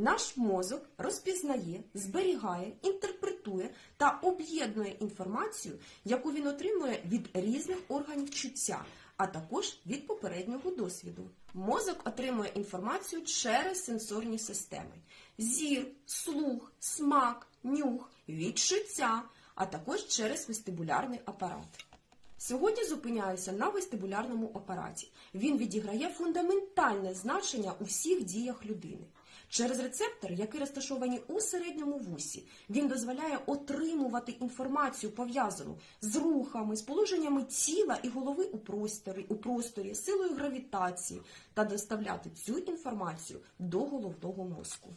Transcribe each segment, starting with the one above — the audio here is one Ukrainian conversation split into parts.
Наш мозок розпізнає, зберігає, інтерпретує та об'єднує інформацію, яку він отримує від різних органів чуття, а також від попереднього досвіду. Мозок отримує інформацію через сенсорні системи: зір, слух, смак, нюх, відчуття, а також через вестибулярний апарат. Сьогодні зупиняюся на вестибулярному апараті. Він відіграє фундаментальне значення у всіх діях людини. Через рецептор, який розташовані у середньому вусі, він дозволяє отримувати інформацію, пов'язану з рухами, з положеннями тіла і голови у просторі, у просторі, силою гравітації та доставляти цю інформацію до головного мозку.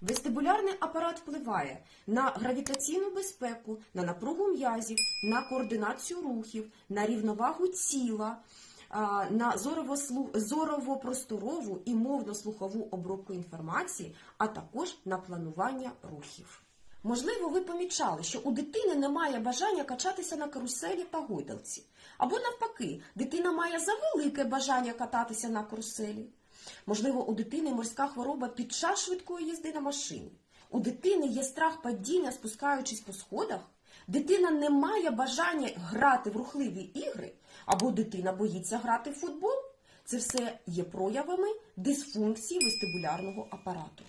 Вестибулярний апарат впливає на гравітаційну безпеку, на напругу м'язів, на координацію рухів, на рівновагу тіла, на зорово-просторову і мовно-слухову обробку інформації, а також на планування рухів. Можливо, ви помічали, що у дитини немає бажання качатися на каруселі та гойдалці. Або навпаки, дитина має завелике бажання кататися на каруселі. Можливо, у дитини морська хвороба під час швидкої їзди на машині. У дитини є страх падіння, спускаючись по сходах. Дитина не має бажання грати в рухливі ігри, або дитина боїться грати в футбол. Це все є проявами дисфункції вестибулярного апарату.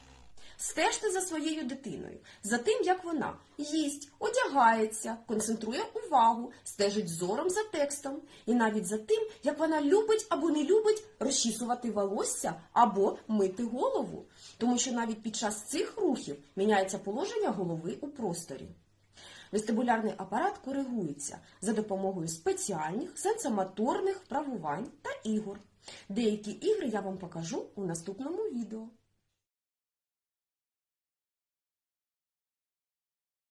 Стежте за своєю дитиною, за тим, як вона їсть, одягається, концентрує увагу, стежить зором за текстом, і навіть за тим, як вона любить або не любить розчісувати волосся або мити голову, тому що навіть під час цих рухів міняється положення голови у просторі. Вестибулярний апарат коригується за допомогою спеціальних сенсомоторних вправувань та ігор. Деякі ігри я вам покажу у наступному відео.